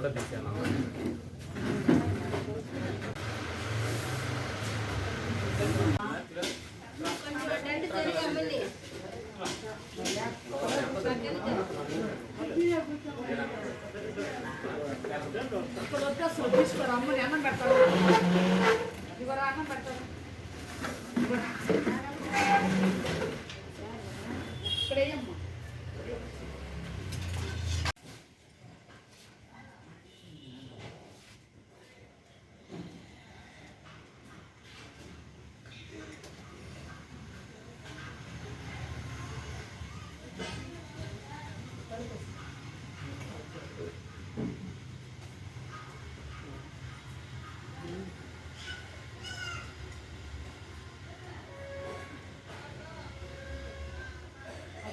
Photo తీసాను తీసుకోరా అమ్మని అన్నం పెడతారు ఇవ్వరా అన్నం పెడతారు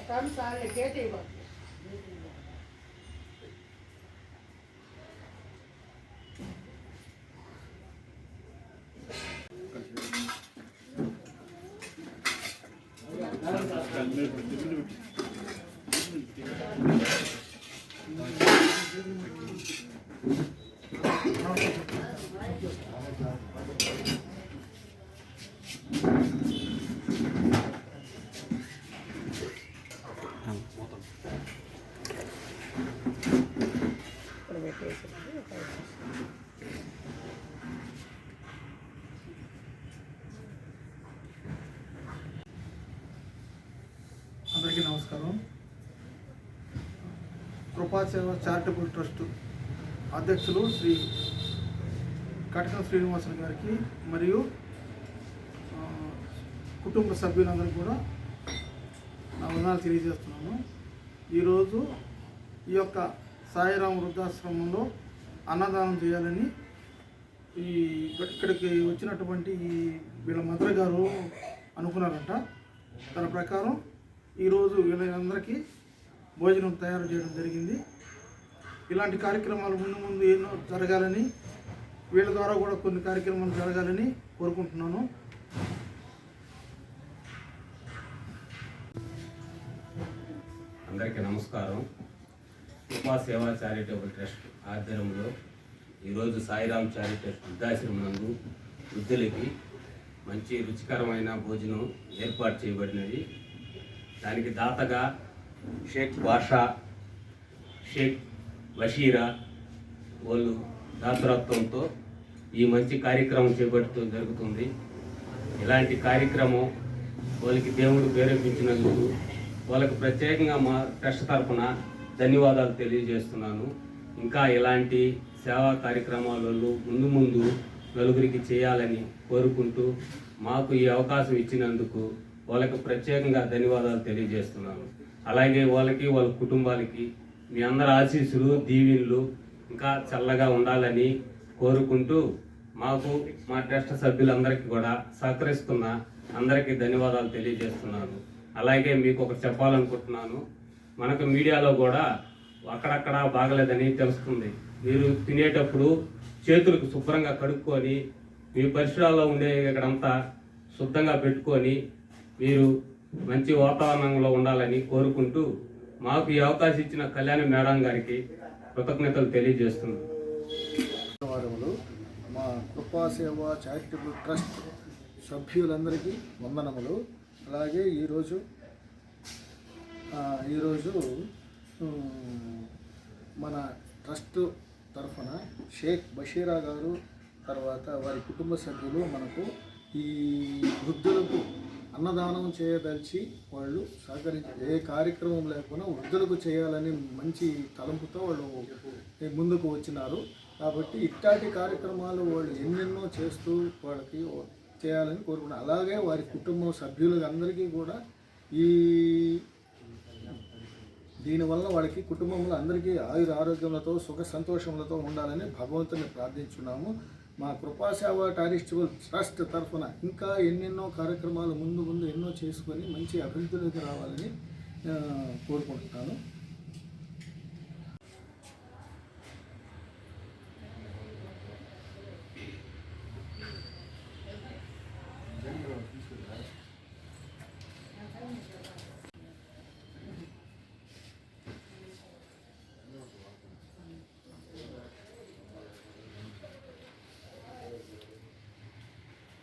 అత్తాను సార్ గేట్ ఇవ్వాలి ఇక్కడ నమస్కారం. కృపాసేవ చారిటబుల్ ట్రస్ట్ అధ్యక్షులు శ్రీ కటకం శ్రీనివాసులు గారికి మరియు కుటుంబ సభ్యులందరికీ కూడా నా వందనాలు తెలియజేస్తున్నాను. ఈరోజు ఈ యొక్క సాయిరాం వృద్ధాశ్రమంలో అన్నదానం చేయాలని ఈ ఇక్కడికి వచ్చినటువంటి ఈ వీళ్ళ మదర్ గారు అనుకున్నారంట. దాని ప్రకారం ఈరోజు వీళ్ళందరికీ భోజనం తయారు చేయడం జరిగింది. ఇలాంటి కార్యక్రమాలు ముందు ముందు ఎన్నో జరగాలని వీళ్ళ ద్వారా కూడా కొన్ని కార్యక్రమాలు జరగాలని కోరుకుంటున్నాను. అందరికీ నమస్కారం. కృపా సేవా చారిటబుల్ ట్రస్ట్ ఆధ్వర్యంలో ఈరోజు సాయిరామ్ చారిటబుల్ వృద్ధాశ్రమం నందు వృద్ధులకి మంచి రుచికరమైన భోజనం ఏర్పాటు చేయబడినది. దానికి దాతగా షేక్ బాషా షేక్ బషీరా వాళ్ళు దాతరత్వంతో ఈ మంచి కార్యక్రమం చేపడుతూ జరుగుతుంది. ఇలాంటి కార్యక్రమం వాళ్ళకి దేవుడు ప్రేరేపించినందుకు వాళ్ళకి ప్రత్యేకంగా మా ట్రస్ట్ తరఫున ధన్యవాదాలు తెలియజేస్తున్నాను. ఇంకా ఇలాంటి సేవా కార్యక్రమాలలో ముందు ముందు నలుగురికి చేయాలని కోరుకుంటూ మాకు ఈ అవకాశం ఇచ్చినందుకు వాళ్ళకి ప్రత్యేకంగా ధన్యవాదాలు తెలియజేస్తున్నాను. అలాగే వాళ్ళకి వాళ్ళ కుటుంబాలకి మీ అందరి ఆశీస్సులు దీవెన్లు ఇంకా చల్లగా ఉండాలని కోరుకుంటూ మాకు మా ట్రస్ట్ సభ్యులందరికీ కూడా సహకరిస్తున్న అందరికీ ధన్యవాదాలు తెలియజేస్తున్నాను. అలాగే మీకు ఒకటి చెప్పాలనుకుంటున్నాను. మనకు మీడియాలో కూడా అక్కడక్కడ బాగలేదని తెలుస్తుంది. మీరు తినేటప్పుడు చేతులకు శుభ్రంగా కడుక్కొని మీ పరిసరాల్లో ఉండే ఇక్కడంతా శుద్ధంగా పెట్టుకొని మీరు మంచి వాతావరణంలో ఉండాలని కోరుకుంటూ మాకు ఈ అవకాశం ఇచ్చిన కళ్యాణ మేడం గారికి కృతజ్ఞతలు తెలియజేస్తున్నాను వారములు మా కృపాసేవ చారిటబుల్ ట్రస్ట్ సభ్యులందరికీ వందనములు. అలాగే ఈరోజు ఈరోజు మన ట్రస్ట్ తరఫున షేక్ బషీరా గారు తర్వాత వారి కుటుంబ సభ్యులు మనకు ఈ వృద్ధులకు అన్నదానం చేయదలిచి వాళ్ళు సహకరించారు. ఏ కార్యక్రమం లేకుండా వృద్ధులకు చేయాలని మంచి తలంపుతో వాళ్ళు ముందుకు వచ్చినారు. కాబట్టి ఇట్లాంటి కార్యక్రమాలు వాళ్ళు ఎన్నెన్నో చేస్తూ వాళ్ళకి చేయాలని కోరుకున్నారు. అలాగే వారి కుటుంబ సభ్యులు అందరికీ కూడా ఈ దీనివల్ల వాళ్ళకి కుటుంబంలో అందరికీ ఆయుర ఆరోగ్యములతో సుఖ సంతోషములతో ఉండాలని భగవంతుని ప్రార్థించున్నాము. మా కృపాసేవ టారిస్టబుల్ ట్రస్ట్ తరఫున ఇంకా ఎన్నెన్నో కార్యక్రమాలు ముందు ముందు ఎన్నో చేసుకొని మంచి అభివృద్ధిలోకి రావాలని కోరుకుంటున్నాను.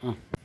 Mm.